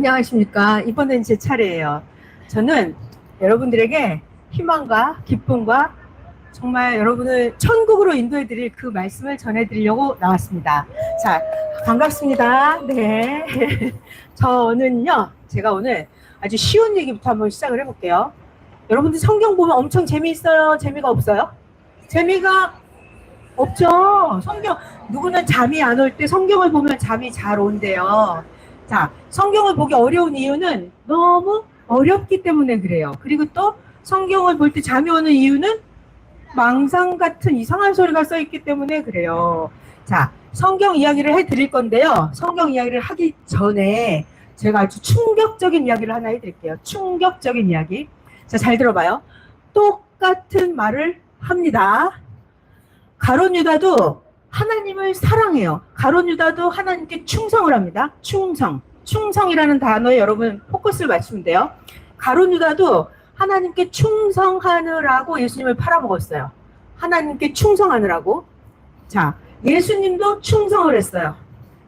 안녕하십니까. 이번엔 제 차례예요. 저는 여러분들에게 희망과 기쁨과 정말 여러분을 천국으로 인도해 드릴 그 말씀을 전해 드리려고 나왔습니다. 자, 반갑습니다. 네. 저는요, 제가 오늘 아주 쉬운 얘기부터 한번 시작을 해볼게요. 여러분들 성경 보면 엄청 재미있어요? 재미가 없어요? 재미가 없죠. 성경, 누구는 잠이 안 올 때 성경을 보면 잠이 잘 온대요. 자, 성경을 보기 어려운 이유는 너무 어렵기 때문에 그래요. 그리고 또 성경을 볼 때 잠이 오는 이유는 망상 같은 이상한 소리가 써 있기 때문에 그래요. 자, 성경 이야기를 해 드릴 건데요. 성경 이야기를 하기 전에 제가 아주 충격적인 이야기를 하나 해 드릴게요. 충격적인 이야기. 자, 잘 들어봐요. 똑같은 말을 합니다. 가론 유다도 하나님을 사랑해요. 가론 유다도 하나님께 충성을 합니다. 충성. 충성이라는 단어에 여러분 포커스를 맞추면 돼요. 가론 유다도 하나님께 충성하느라고 예수님을 팔아먹었어요. 하나님께 충성하느라고. 자, 예수님도 충성을 했어요.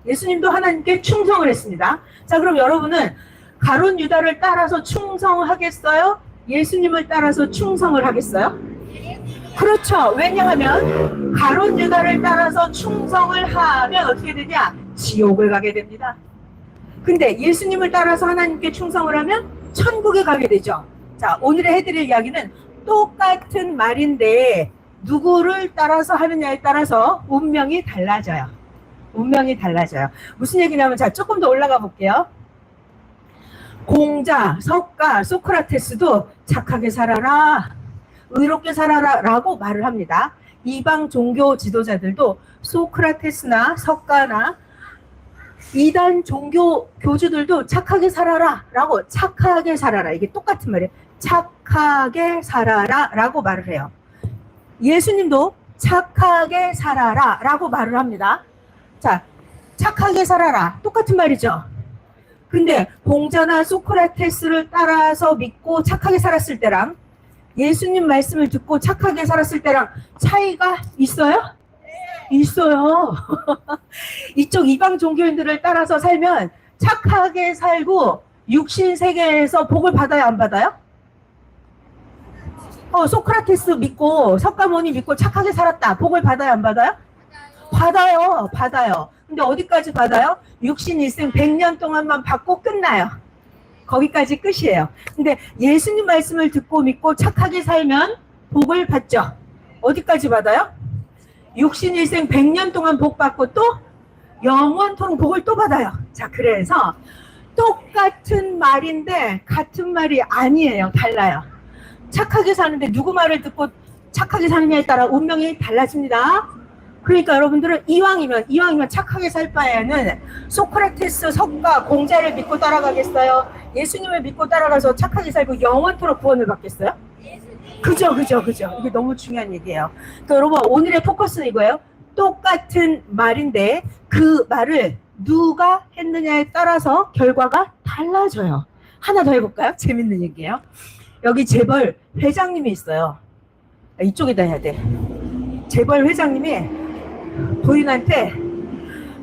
예수님도 하나님께 충성을 했습니다. 자, 그럼 여러분은 가론 유다를 따라서 충성하겠어요? 예수님을 따라서 충성을 하겠어요? 그렇죠. 왜냐하면 가론 유다를 따라서 충성을 하면 어떻게 되냐? 지옥을 가게 됩니다. 근데 예수님을 따라서 하나님께 충성을 하면 천국에 가게 되죠. 자, 오늘의 해드릴 이야기는 똑같은 말인데 누구를 따라서 하느냐에 따라서 운명이 달라져요. 운명이 달라져요. 무슨 얘기냐면 자, 조금 더 올라가 볼게요. 공자, 석가, 소크라테스도 착하게 살아라. 의롭게 살아라라고 말을 합니다. 이방 종교 지도자들도 소크라테스나 석가나 이단 종교 교주들도 착하게 살아라라고 착하게 살아라 이게 똑같은 말이에요. 착하게 살아라라고 말을 해요. 예수님도 착하게 살아라라고 말을 합니다. 자, 착하게 살아라 똑같은 말이죠. 근데 공자나 소크라테스를 따라서 믿고 착하게 살았을 때랑 예수님 말씀을 듣고 착하게 살았을 때랑 차이가 있어요? 있어요. 이쪽 이방 종교인들을 따라서 살면 착하게 살고 육신 세계에서 복을 받아요, 안 받아요? 어, 소크라테스 믿고 석가모니 믿고 착하게 살았다. 복을 받아요, 안 받아요? 받아요, 받아요. 근데 어디까지 받아요? 육신 일생 100년 동안만 받고 끝나요. 거기까지 끝이에요. 근데 예수님 말씀을 듣고 믿고 착하게 살면 복을 받죠. 어디까지 받아요? 육신 일생 100년 동안 복 받고 또 영원토록 복을 또 받아요. 자, 그래서 똑같은 말인데 같은 말이 아니에요. 달라요. 착하게 사는데 누구 말을 듣고 착하게 사느냐에 따라 운명이 달라집니다. 그러니까 여러분들은 이왕이면 이왕이면 착하게 살 바에는 소크라테스 석가 공자를 믿고 따라가겠어요? 예수님을 믿고 따라가서 착하게 살고 영원토록 구원을 받겠어요? 그죠 그죠 그죠 이게 너무 중요한 얘기예요. 그러니까 여러분 오늘의 포커스는 이거예요. 똑같은 말인데 그 말을 누가 했느냐에 따라서 결과가 달라져요. 하나 더 해볼까요? 재밌는 얘기예요. 여기 재벌 회장님이 있어요. 아, 이쪽에다 해야 돼. 재벌 회장님이 부인한테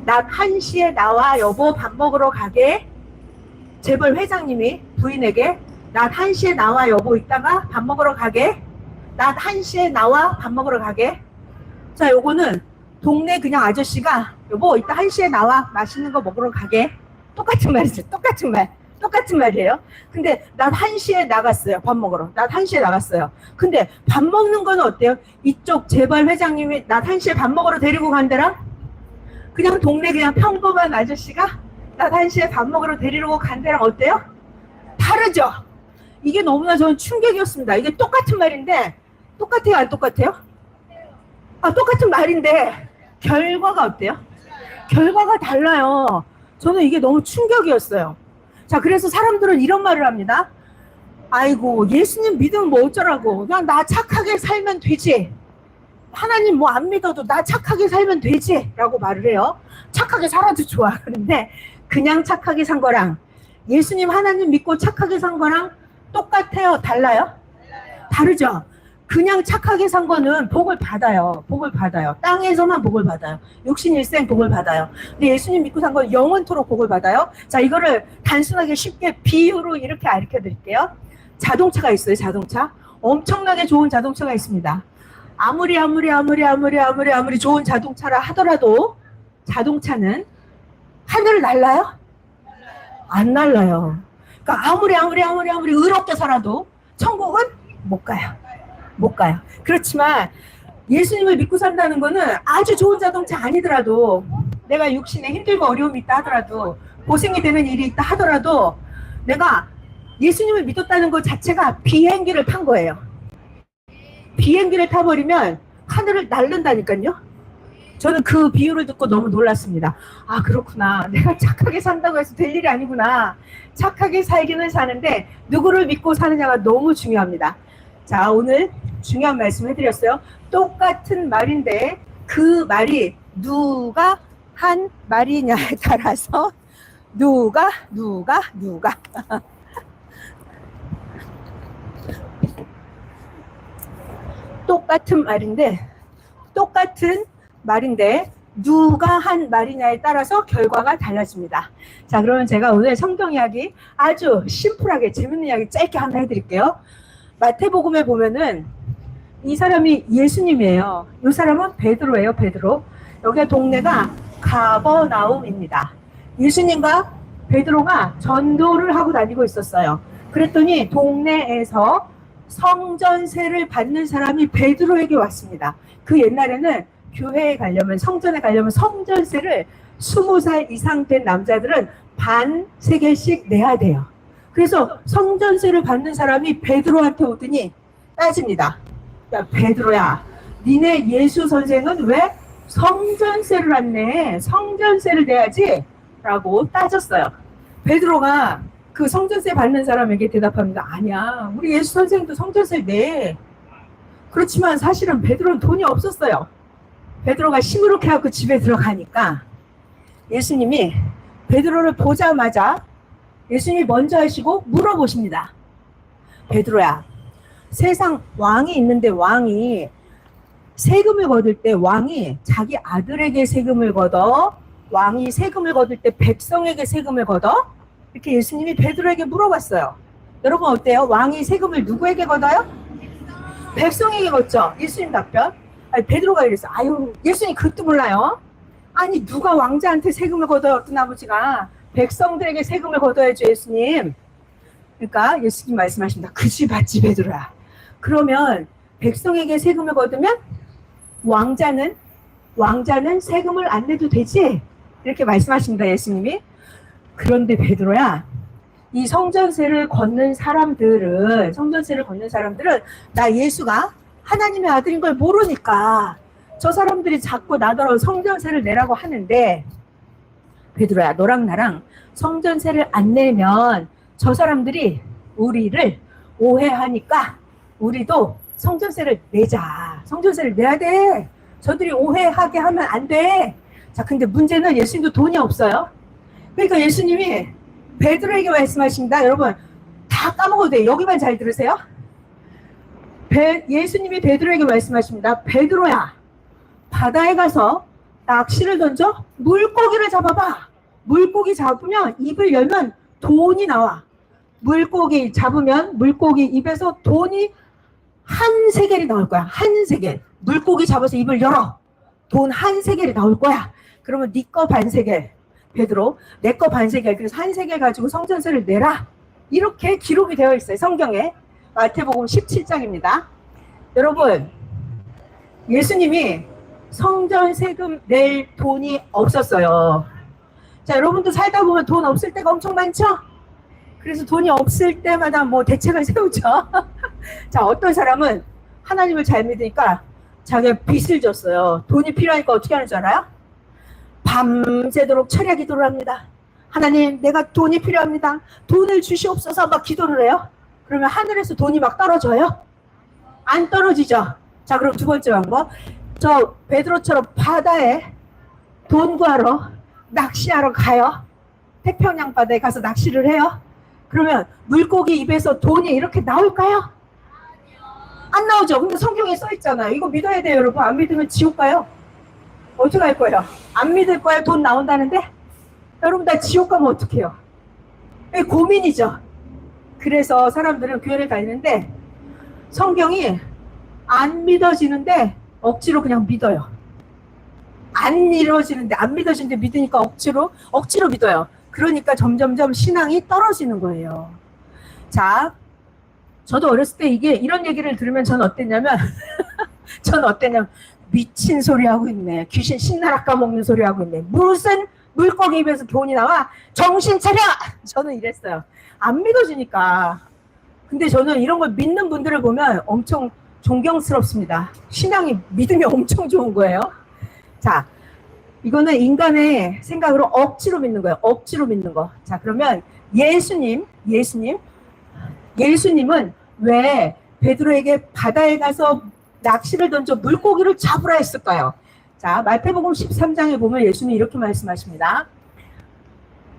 낮 1시에 나와 여보 밥 먹으러 가게. 재벌 회장님이 부인에게 낮 1시에 나와 여보 이따가 밥 먹으러 가게 낮 1시에 나와 밥 먹으러 가게. 자 요거는 동네 그냥 아저씨가 여보 이따 1시에 나와 맛있는 거 먹으러 가게. 똑같은 말이죠 똑같은 말 똑같은 말이에요 근데 낮 1시에 나갔어요 밥 먹으러 낮 1시에 나갔어요 근데 밥 먹는 건 어때요? 이쪽 재벌 회장님이 낮 1시에 밥 먹으러 데리고 간대랑 그냥 동네 그냥 평범한 아저씨가 낮 1시에 밥 먹으러 데리러 간대랑 어때요? 다르죠? 이게 너무나 저는 충격이었습니다. 이게 똑같은 말인데 똑같아요? 안 똑같아요? 아 똑같은 말인데 결과가 어때요? 결과가 달라요. 저는 이게 너무 충격이었어요. 자 그래서 사람들은 이런 말을 합니다. 아이고 예수님 믿으면 뭐 어쩌라고? 그냥 나 착하게 살면 되지. 하나님 뭐 안 믿어도 나 착하게 살면 되지. 라고 말을 해요. 착하게 살아도 좋아. 그런데 그냥 착하게 산 거랑 예수님 하나님 믿고 착하게 산 거랑 똑같아요? 달라요? 다르죠 그냥 착하게 산 거는 복을 받아요. 복을 받아요. 땅에서만 복을 받아요. 육신일생 복을 받아요. 근데 예수님 믿고 산 건 영원토록 복을 받아요. 자, 이거를 단순하게 쉽게 비유로 이렇게 알려 드릴게요. 자동차가 있어요, 자동차. 엄청나게 좋은 자동차가 있습니다. 아무리 아무리 아무리 아무리 아무리 아무리 좋은 자동차라 하더라도 자동차는 하늘을 날라요? 안 날라요. 그러니까 아무리 아무리 아무리 아무리 의롭게 살아도 천국은 못 가요. 못 가요. 그렇지만 예수님을 믿고 산다는 거는 아주 좋은 자동차 아니더라도 내가 육신에 힘들고 어려움이 있다 하더라도 고생이 되는 일이 있다 하더라도 내가 예수님을 믿었다는 것 자체가 비행기를 탄 거예요. 비행기를 타버리면 하늘을 날른다니까요. 저는 그 비유를 듣고 너무 놀랐습니다. 아, 그렇구나. 내가 착하게 산다고 해서 될 일이 아니구나. 착하게 살기는 사는데 누구를 믿고 사느냐가 너무 중요합니다. 자, 오늘 중요한 말씀 해드렸어요. 똑같은 말인데 그 말이 누가 한 말이냐에 따라서 누가, 누가, 누가. 똑같은 말인데, 똑같은 말인데, 누가 한 말이냐에 따라서 결과가 달라집니다. 자, 그러면 제가 오늘 성경 이야기 아주 심플하게 재밌는 이야기 짧게 하나 해드릴게요. 마태복음에 보면은 이 사람이 예수님이에요. 이 사람은 베드로예요, 베드로. 여기 동네가 가버나움입니다. 예수님과 베드로가 전도를 하고 다니고 있었어요. 그랬더니 동네에서 성전세를 받는 사람이 베드로에게 왔습니다. 그 옛날에는 교회에 가려면 성전에 가려면 성전세를 20살 이상 된 남자들은 반 세 개씩 내야 돼요. 그래서 성전세를 받는 사람이 베드로한테 오더니 따집니다. 야 베드로야, 니네 예수 선생은 왜 성전세를 안 내? 성전세를 내야지. 라고 따졌어요. 베드로가 그 성전세 받는 사람에게 대답합니다. 아니야, 우리 예수 선생도 성전세 내. 그렇지만 사실은 베드로는 돈이 없었어요. 베드로가 시무룩해 갖고 집에 들어가니까 예수님이 베드로를 보자마자 예수님이 먼저 하시고 물어보십니다. 베드로야, 세상 왕이 있는데 왕이 세금을 거둘 때 왕이 자기 아들에게 세금을 걷어 왕이 세금을 거둘 때 백성에게 세금을 걷어 이렇게 예수님이 베드로에게 물어봤어요. 여러분 어때요? 왕이 세금을 누구에게 걷어요? 백성에게 걷죠. 예수님 답변. 아니, 베드로가 이랬어. 아유, 예수님 그것도 몰라요. 아니 누가 왕자한테 세금을 걷어요? 어떤 아버지가 백성들에게 세금을 걷어야죠, 예수님. 그러니까 예수님 말씀하십니다. 그지 맞지 베드로야. 그러면 백성에게 세금을 걷으면 왕자는 왕자는 세금을 안 내도 되지? 이렇게 말씀하십니다, 예수님이. 그런데 베드로야, 이 성전세를 걷는 사람들은 성전세를 걷는 사람들은 나 예수가 하나님의 아들인 걸 모르니까 저 사람들이 자꾸 나더러 성전세를 내라고 하는데 베드로야, 너랑 나랑 성전세를 안 내면 저 사람들이 우리를 오해하니까 우리도 성전세를 내자. 성전세를 내야 돼. 저들이 오해하게 하면 안 돼. 자, 근데 문제는 예수님도 돈이 없어요. 그러니까 예수님이 베드로에게 말씀하십니다. 여러분, 다 까먹어도 돼요. 여기만 잘 들으세요. 베, 예수님이 베드로에게 말씀하십니다. 베드로야, 바다에 가서 낚시를 던져 물고기를 잡아봐. 물고기 잡으면 입을 열면 돈이 나와. 물고기 잡으면 물고기 입에서 돈이 한 세겔이 나올 거야. 한 세겔. 물고기 잡아서 입을 열어. 돈 한 세겔이 나올 거야. 그러면 네 거 반 세겔. 베드로, 내 거 반 세겔. 그래서 한 세겔 가지고 성전세를 내라. 이렇게 기록이 되어 있어요. 성경에. 마태복음 17장입니다. 여러분, 예수님이 성전 세금 낼 돈이 없었어요. 자, 여러분도 살다 보면 돈 없을 때가 엄청 많죠? 그래서 돈이 없을 때마다 뭐 대책을 세우죠. 자, 어떤 사람은 하나님을 잘 믿으니까 자기가 빚을 졌어요. 돈이 필요하니까 어떻게 하는 줄 알아요? 밤새도록 철야 기도를 합니다. 하나님, 내가 돈이 필요합니다. 돈을 주시옵소서 막 기도를 해요. 그러면 하늘에서 돈이 막 떨어져요? 안 떨어지죠. 자, 그럼 두 번째 방법. 저 베드로처럼 바다에 돈 구하러 낚시하러 가요. 태평양 바다에 가서 낚시를 해요. 그러면 물고기 입에서 돈이 이렇게 나올까요? 안 나오죠. 근데 성경에 써 있잖아요. 이거 믿어야 돼요, 여러분. 안 믿으면 지옥 가요. 어떻게 할 거예요? 안 믿을 거예요. 돈 나온다는데? 여러분 나 지옥 가면 어떡해요? 고민이죠. 그래서 사람들은 교회를 다니는데 성경이 안 믿어지는데 억지로 그냥 믿어요. 안 이루어지는데 안 믿어지는데 믿으니까 억지로 억지로 믿어요. 그러니까 점점점 신앙이 떨어지는 거예요. 자, 저도 어렸을 때 이게 이런 얘기를 들으면 전 어땠냐면 전 어땠냐면 미친 소리 하고 있네. 귀신 신나라 까먹는 소리 하고 있네. 무슨 물고기 입에서 교훈이 나와? 정신 차려! 저는 이랬어요. 안 믿어지니까. 근데 저는 이런 걸 믿는 분들을 보면 엄청 존경스럽습니다. 신앙이 믿음이 엄청 좋은 거예요. 자, 이거는 인간의 생각으로 억지로 믿는 거예요. 억지로 믿는 거. 자, 그러면 예수님, 예수님, 예수님은 왜 베드로에게 바다에 가서 낚시를 던져 물고기를 잡으라 했을까요? 자, 마태복음 13장에 보면 예수님이 이렇게 말씀하십니다.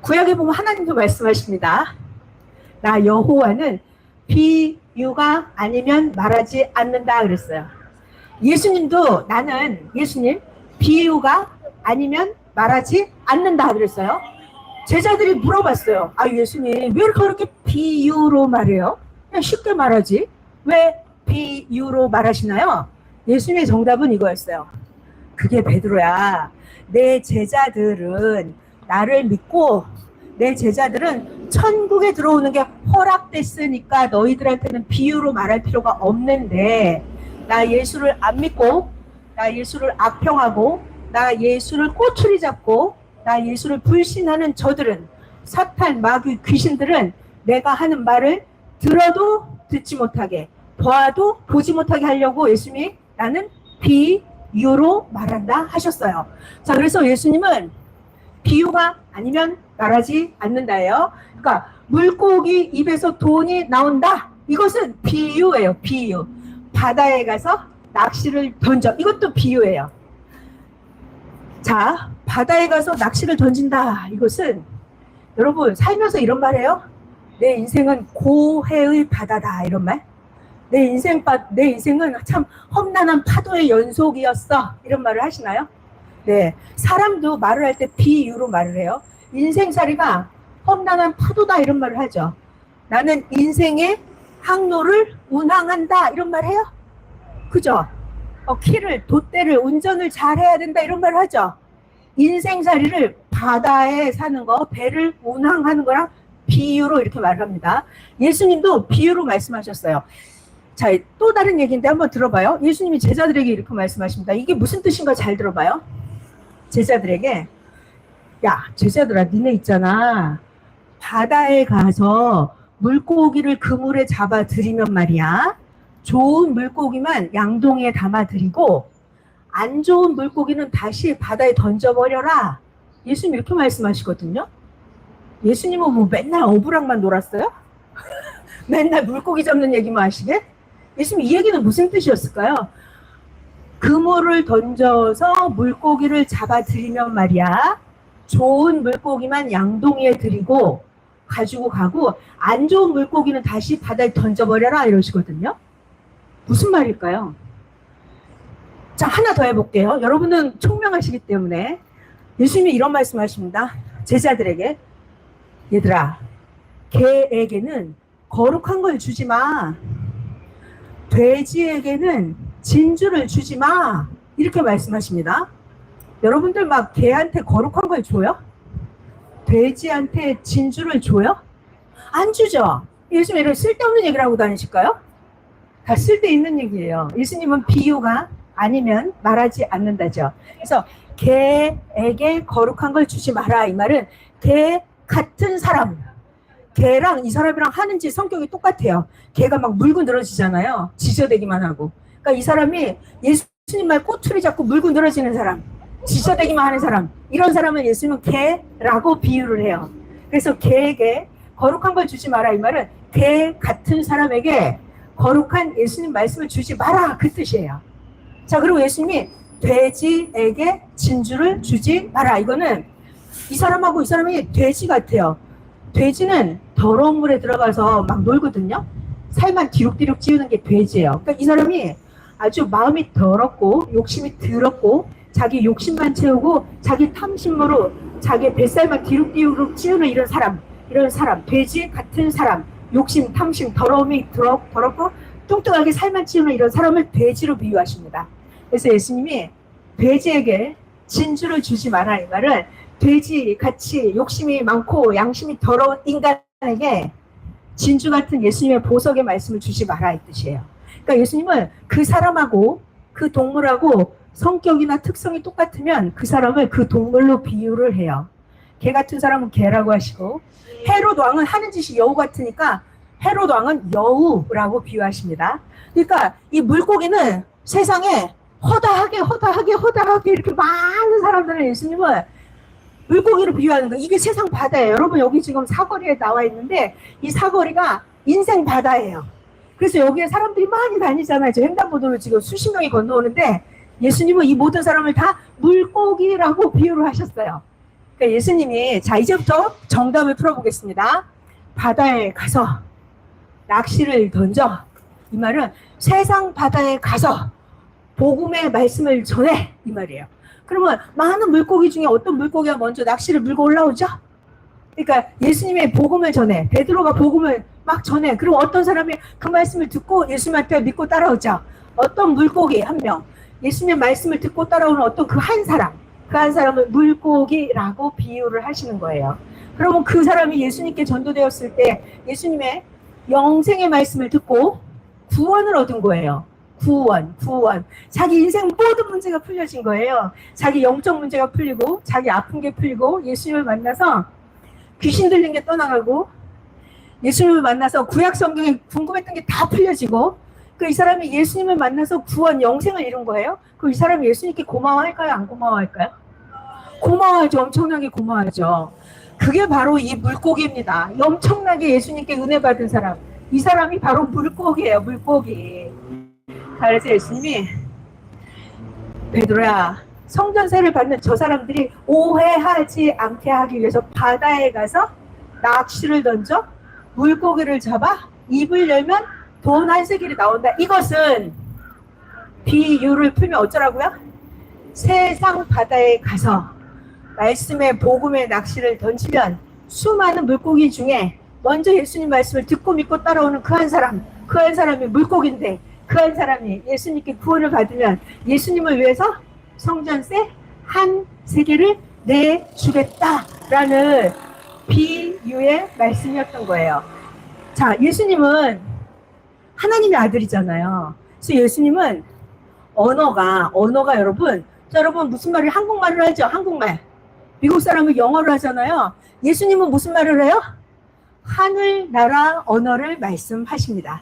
구약에 보면 하나님도 말씀하십니다. 나 여호와는 비유가 아니면 말하지 않는다 그랬어요. 예수님도 나는 예수님 비유가 아니면 말하지 않는다 그랬어요. 제자들이 물어봤어요. 아 예수님 왜 그렇게 비유로 말해요? 쉽게 말하지. 왜 비유로 말하시나요? 예수님의 정답은 이거였어요. 그게 베드로야. 내 제자들은 나를 믿고 내 제자들은 천국에 들어오는 게 허락됐으니까 너희들한테는 비유로 말할 필요가 없는데 나 예수를 안 믿고 나 예수를 악평하고 나 예수를 꼬투리 잡고 나 예수를 불신하는 저들은 사탄 마귀 귀신들은 내가 하는 말을 들어도 듣지 못하게 봐도 보지 못하게 하려고 예수님이 나는 비유로 말한다 하셨어요. 자 그래서 예수님은 비유가 아니면 말하지 않는다예요. 그러니까 물고기 입에서 돈이 나온다. 이것은 비유예요. 비유. 바다에 가서 낚시를 던져. 이것도 비유예요. 자, 바다에 가서 낚시를 던진다. 이것은 여러분 살면서 이런 말해요. 내 인생은 고해의 바다다. 이런 말. 내 인생 바, 내 인생은 참 험난한 파도의 연속이었어. 이런 말을 하시나요? 네. 사람도 말을 할 때 비유로 말을 해요. 인생살이가 험난한 파도다 이런 말을 하죠. 나는 인생의 항로를 운항한다 이런 말 해요. 그죠? 어, 키를 돛대를 운전을 잘 해야 된다 이런 말을 하죠. 인생살이를 바다에 사는 거 배를 운항하는 거랑 비유로 이렇게 말을 합니다. 예수님도 비유로 말씀하셨어요. 자, 또 다른 얘기인데 한번 들어봐요. 예수님이 제자들에게 이렇게 말씀하십니다. 이게 무슨 뜻인가 잘 들어봐요. 제자들에게 야, 제자들아, 니네 있잖아. 바다에 가서 물고기를 그물에 잡아 들이면 말이야. 좋은 물고기만 양동이에 담아 들이고 안 좋은 물고기는 다시 바다에 던져버려라. 예수님 이렇게 말씀하시거든요. 예수님은 뭐 맨날 어부랑만 놀았어요? 맨날 물고기 잡는 얘기만 하시게? 예수님 이 얘기는 무슨 뜻이었을까요? 그물을 던져서 물고기를 잡아 들이면 말이야. 좋은 물고기만 양동이에 들이고 가지고 가고 안 좋은 물고기는 다시 바다에 던져버려라 이러시거든요. 무슨 말일까요? 자 하나 더 해볼게요. 여러분은 총명하시기 때문에 예수님이 이런 말씀 하십니다. 제자들에게 얘들아 개에게는 거룩한 걸 주지 마. 돼지에게는 진주를 주지 마. 이렇게 말씀하십니다. 여러분들 막 개한테 거룩한 걸 줘요? 돼지한테 진주를 줘요? 안 주죠. 예수님 이런 쓸데없는 얘기를 하고 다니실까요? 다 쓸데있는 얘기예요. 예수님은 비유가 아니면 말하지 않는다죠. 그래서 개에게 거룩한 걸 주지 마라. 이 말은 개 같은 사람, 개랑 이 사람이랑 하는 짓 성격이 똑같아요. 개가 막 물고 늘어지잖아요. 지저대기만 하고. 그러니까 이 사람이 예수님 말 꼬투리 잡고 물고 늘어지는 사람, 지저대기만 하는 사람, 이런 사람은 예수님은 개라고 비유를 해요. 그래서 개에게 거룩한 걸 주지 마라 이 말은 개 같은 사람에게 거룩한 예수님 말씀을 주지 마라 그 뜻이에요. 자 그리고 예수님이 돼지에게 진주를 주지 마라 이거는 이 사람하고 이 사람이 돼지 같아요. 돼지는 더러운 물에 들어가서 막 놀거든요. 살만 뒤룩뒤룩 찌우는 게 돼지예요. 그러니까 이 사람이 아주 마음이 더럽고 욕심이 더럽고 자기 욕심만 채우고 자기 탐심으로 자기 뱃살만 뒤룩뒤룩 찌우는 이런 사람, 이런 사람, 돼지 같은 사람, 욕심, 탐심, 더러움이 더럽, 더럽고 뚱뚱하게 살만 찌우는 이런 사람을 돼지로 비유하십니다. 그래서 예수님이 돼지에게 진주를 주지 마라 이 말은 돼지 같이 욕심이 많고 양심이 더러운 인간에게 진주 같은 예수님의 보석의 말씀을 주지 마라 이 뜻이에요. 그러니까 예수님은 그 사람하고 그 동물하고 성격이나 특성이 똑같으면 그 사람을 그 동물로 비유를 해요. 개 같은 사람은 개라고 하시고 헤롯 왕은 하는 짓이 여우 같으니까 헤롯 왕은 여우라고 비유하십니다. 그러니까 이 물고기는 세상에 허다하게 허다하게 허다하게 이렇게 많은 사람들을 예수님은 물고기로 비유하는 거예요. 이게 세상 바다예요. 여러분 여기 지금 사거리에 나와 있는데 이 사거리가 인생 바다예요. 그래서 여기에 사람들이 많이 다니잖아요. 저 횡단보도를 지금 수십 명이 건너오는데 예수님은 이 모든 사람을 다 물고기라고 비유를 하셨어요. 그러니까 예수님이 자 이제부터 정답을 풀어보겠습니다. 바다에 가서 낚시를 던져 이 말은 세상 바다에 가서 복음의 말씀을 전해 이 말이에요. 그러면 많은 물고기 중에 어떤 물고기가 먼저 낚시를 물고 올라오죠? 그러니까 예수님의 복음을 전해 베드로가 복음을 막 전해. 그럼 어떤 사람이 그 말씀을 듣고 예수님한테 믿고 따라오죠? 어떤 물고기 한 명, 예수님의 말씀을 듣고 따라오는 어떤 그 한 사람, 그 한 사람을 물고기라고 비유를 하시는 거예요. 그러면 그 사람이 예수님께 전도되었을 때 예수님의 영생의 말씀을 듣고 구원을 얻은 거예요. 구원, 구원. 자기 인생 모든 문제가 풀려진 거예요. 자기 영적 문제가 풀리고, 자기 아픈 게 풀리고, 예수님을 만나서 귀신 들린 게 떠나가고, 예수님을 만나서 구약 성경에 궁금했던 게 다 풀려지고, 그 이 사람이 예수님을 만나서 구원, 영생을 이룬 거예요. 그 이 사람이 예수님께 고마워할까요? 안 고마워할까요? 고마워하죠. 엄청나게 고마워하죠. 그게 바로 이 물고기입니다. 엄청나게 예수님께 은혜 받은 사람. 이 사람이 바로 물고기예요. 물고기. 자, 그래서 예수님이 베드로야 성전세를 받는 저 사람들이 오해하지 않게 하기 위해서 바다에 가서 낚시를 던져 물고기를 잡아 입을 열면 돈 한 세겔이 나온다. 이것은 비유를 풀면 어쩌라고요? 세상 바다에 가서 말씀의 복음의 낚시를 던지면 수많은 물고기 중에 먼저 예수님 말씀을 듣고 믿고 따라오는 그 한 사람, 그 한 사람이 물고기인데 그한 사람이 예수님께 구원을 받으면 예수님을 위해서 성전세 한 세계를 내주겠다라는 비유의 말씀이었던 거예요. 자, 예수님은 하나님의 아들이잖아요. 그래서 예수님은 언어가, 언어가 여러분, 자, 여러분 무슨 말을 한국말을 하죠? 한국말. 미국 사람은 영어를 하잖아요. 예수님은 무슨 말을 해요? 하늘나라 언어를 말씀하십니다.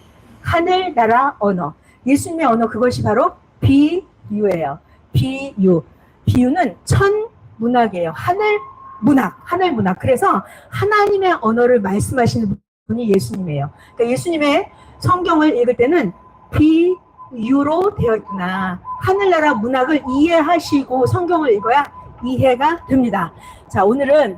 하늘나라 언어. 예수님의 언어 그것이 바로 비유예요. 비유. 비유는 천문학이에요. 하늘 문학, 하늘 문학. 그래서 하나님의 언어를 말씀하시는 분이 예수님이에요. 그러니까 예수님의 성경을 읽을 때는 비유로 되어 있구나. 하늘나라 문학을 이해하시고 성경을 읽어야 이해가 됩니다. 자, 오늘은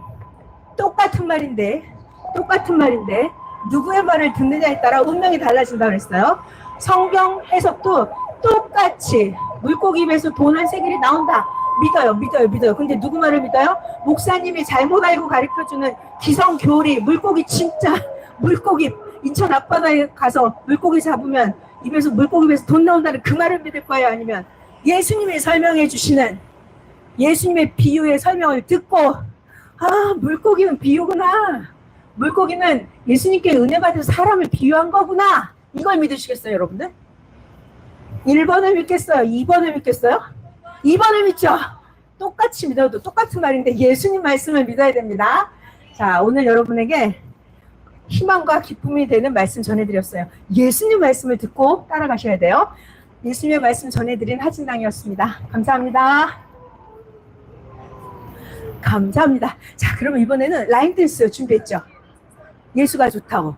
똑같은 말인데, 똑같은 말인데, 누구의 말을 듣느냐에 따라 운명이 달라진다 그랬어요. 성경 해석도 똑같이 물고기 입에서 돈한 세겔이 나온다. 믿어요, 믿어요, 믿어요. 근데 누구 말을 믿어요? 목사님이 잘못 알고 가르쳐주는 기성교리, 물고기 진짜, 물고기, 인천 앞바다에 가서 물고기 잡으면 입에서 물고기 입에서 돈 나온다는 그 말을 믿을 거예요? 아니면 예수님이 설명해 주시는 예수님의 비유의 설명을 듣고 아 물고기는 비유구나 물고기는 예수님께 은혜 받은 사람을 비유한 거구나 이걸 믿으시겠어요 여러분들? 1번을 믿겠어요? 2번을 믿겠어요? 2번을 믿죠? 똑같이 믿어도 똑같은 말인데 예수님 말씀을 믿어야 됩니다 자 오늘 여러분에게 희망과 기쁨이 되는 말씀 전해드렸어요 예수님 말씀을 듣고 따라가셔야 돼요 예수님의 말씀 전해드린 하진당이었습니다 감사합니다 감사합니다. 자, 그러면 이번에는 라인 댄스 준비했죠? 예수가 좋다고.